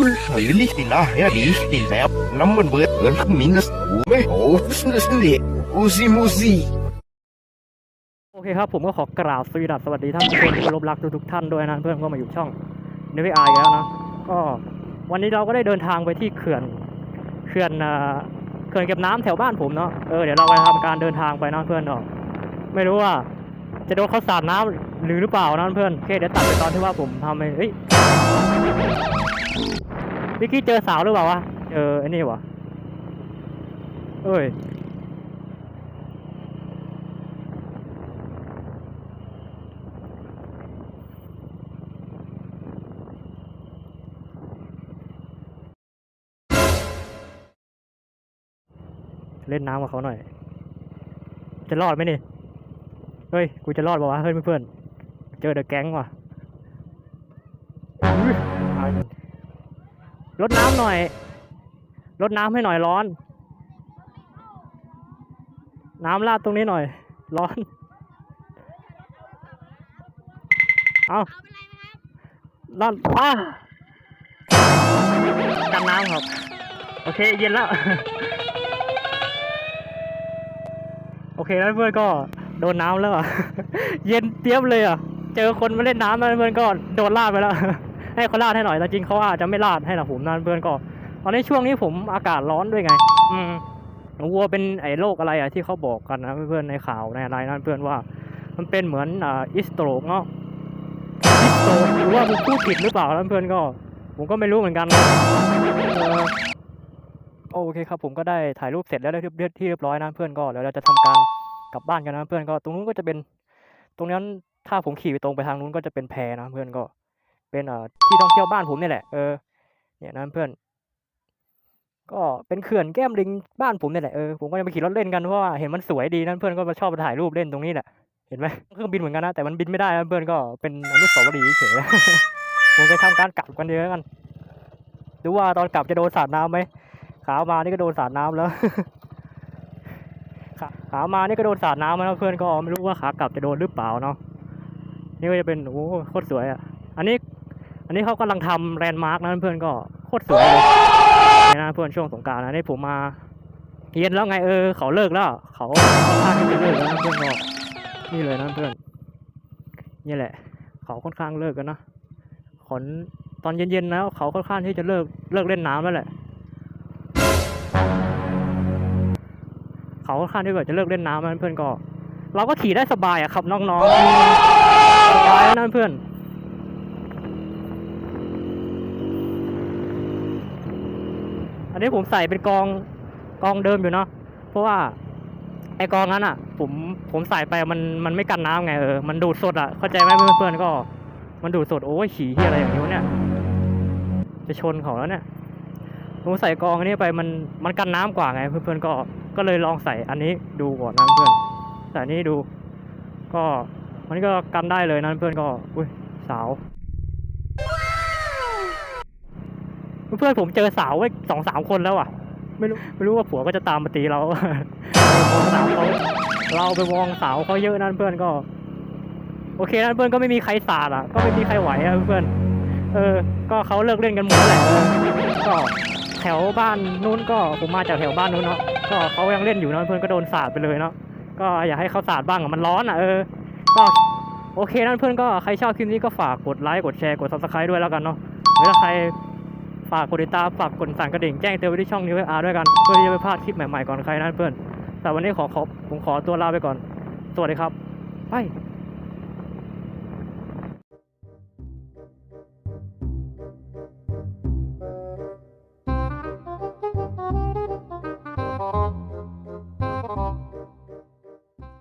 Ulföjligt i närheten i läpp. Namn börjar minnas med hovsnöslig. Uzi musi. โอเคครับ ผมก็ขอกราบสวีดัสสวัสดีท่านผู้ชมที่เคารพรักทุกๆท่านด้วยนะเพื่อนก็มาอยู่ช่องนวิไอแล้วนะก็วันนี้เราก็ได้เดินทางไปที่เขื่อนเขื่อนเอ่อเขื่อนเก็บน้ำแถวบ้านผมเนาะเออเดี๋ยวเราไปทำการเดินทางไปนะเพื่อนเนาะไม่รู้ว่าจะโดนเขาสาดน้ำหรือหรือเปล่านะเพื่อนโอเคเดี๋ยวตัดไปตอนที่ว่าผมทำไปเฮ้ย วิกกี้เจอสาวหรือเปล่าวะ เจอไอ้นี่วะเอ้ย เล่นน้ำกับเขาหน่อย จะรอดไหมนี่ เฮ้ย กูจะรอดป่าวะ เฮ้ยเพื่อน เจอเดอะแก๊งว่ะ ลดน้ำหน่อย ลดน้ำให้หน่อยร้อน น้ำราดตรงนี้หน่อย ร้อน เอาร้อนอ้ากันน้ำครับ โอเค เย็นแล้ว โอเคแล้วเพื่อนก็โดนน้ำแล้วอะ เย็นเปียบเลยอะ เจอคนมาเล่นน้ำแล้วเพื่อนก็โดนลาดไปแล้ว ให้เขาลาดให้หน่อยแต่จริงเขาอาจจะไม่ลาดให้หรอกผมนั่นเพื่อนก็ตอนนี้ช่วงนี้ผมอากาศร้อนด้วยไง อืมวัวเป็นไอ้โรคอะไรอะที่เขาบอกกันนะเพื่อนในข่าวในอะไรนั่นเพื่อนว่า มันเป็นเหมือนอ่าอิสโตรกเนาะอิสโตรกหรือว่าผมพูดผิดหรือเปล่านั่นเพื่อนก็ ผมก็ไม่รู้เหมือนกันโอเคครับผมก็ได้ถ่ายรูปเสร็จแล้วเรียบเรียบที่เรียบร้อยนะเพื่อนก็เดี๋ยวเราจะทำการกลับบ้านกันนะเพื่อนก็ตรงนู้นก็จะเป็น ตรงนั้นถ้าผมขี่ไปตรงไปทางนู้นก็จะเป็นแพนะเพื่อนก็ เป็นเอ่อที่ท่องเที่ยวบ้านผมนี่แหละเออเนี่ยนะเพื่อน ก็เป็นเขื่อนแก้มลิงบ้านผมนี่แหละเออผมก็จะไปขี่รถเล่นกันเพราะว่าเห็นมันสวยดีนั่นเพื่อนก็มาชอบมาถ่ายรูปเล่นตรงนี้แหละเห็นไหมเครื่องบินเหมือนกันนะแต่มันบินไม่ได้นะเพื่อนก็เป็นอนุสาวรีย์เฉยๆผมจะทำการกลับกันเยอะกันดูว่าตอนกลับจะโดนสาดน้ำไหมขามานี่ก็โดนสาดน้ำแล้วขาขามานี่ก็โดนสาดน้ำแล้วเพื่อนก็ไม่รู้ว่าขากลับจะโดนหรือเปล่าเนาะนี่ก็จะเป็นโอ้โหโคตรสวยอะ อันนี้เขากำลังทำแลนด์มาร์กนะเพื่อนก็โคตรสวยเลยนี่นะเพื่อนช่วงสงกรารนะนี่ผมมาเย็นแล้วไงเออเขาเลิกแล้ว เขาค่อนข้างที่จะเลิกแล้วนะเพื่อนก็นี่เลยนะเพื่อน นี่แหละ เขาค่อนข้างเลิกกันนะขนตอนเย็นๆแล้วเขาค่อนข้างที่จะเลิกเลิกเล่นน้ำแล้วแหละ เขาค่อนข้างที่แบบจะเลิกเล่นน้ำนะเพื่อนก็ เราก็ขี่ได้สบายอะครับน้องๆสบายนะเพื่อน นี้ผมใส่เป็นกองกองเดิมอยู่เนาะเพราะว่าไอกองนั้นอะ ผมผมใส่ไปมันมันไม่กันน้ำไงเออมันดูดสดอะเข้าใจไหมเพื่อนๆก็ มันดูดสดโอ้ยขี่ที่อะไรอย่างนี้เนี่ย จะชนเขาแล้วเนี่ยผมใส่กองอันนี้ไปมันมันกันน้ำกว่าไง เพื่อนๆก็ก็เลยลองใส่อันนี้ดูก่อนนะเพื่อนแต่อันนี้ดู ก็มันก็กันได้เลยนะเพื่อนก็อุ้ยสาว เพื่อนผมเจอสาวไว้สองสามคนแล้วอะ ไม่รู้ไม่รู้ว่าผัวก็จะตามมาตีเราเราไปมองสาวเขาเราไปมองสาวเขาเยอะนั่นเพื่อนก็ โอเคนั่นเพื่อนก็ไม่มีใครสาดอะ ก็ไม่มีใครไหวอะเพื่อนเออ ก็เขาเลิกเล่นกันหมดแหละก็แถวบ้านนู้นก็ผมมาจากแถวบ้านนู้นเนาะก็เขายังเล่นอยู่เนาะเพื่อนก็โดนสาดไปเลยเนาะก็อยากให้เขาสาดบ้างอะมันร้อนอะเออก็โอเคนั่นเพื่อนก็ใครชอบคลิปนี้ก็ฝากกดไลค์กดแชร์กด subscribe ด้วยแล้วกันเนาะหรือถ้าใคร ฝากกดติดตาม ฝากกดสั่นกระดิ่งแจ้งเตือนไปที่ช่องนิว้อาร์ด้วยกัน เพื่อที่จะไม่พลาดคลิปใหม่ๆก่อนใครนะเพื่อน แต่วันนี้ขอขอผมขอตัวลาไปก่อน สวัสดีครับ ไป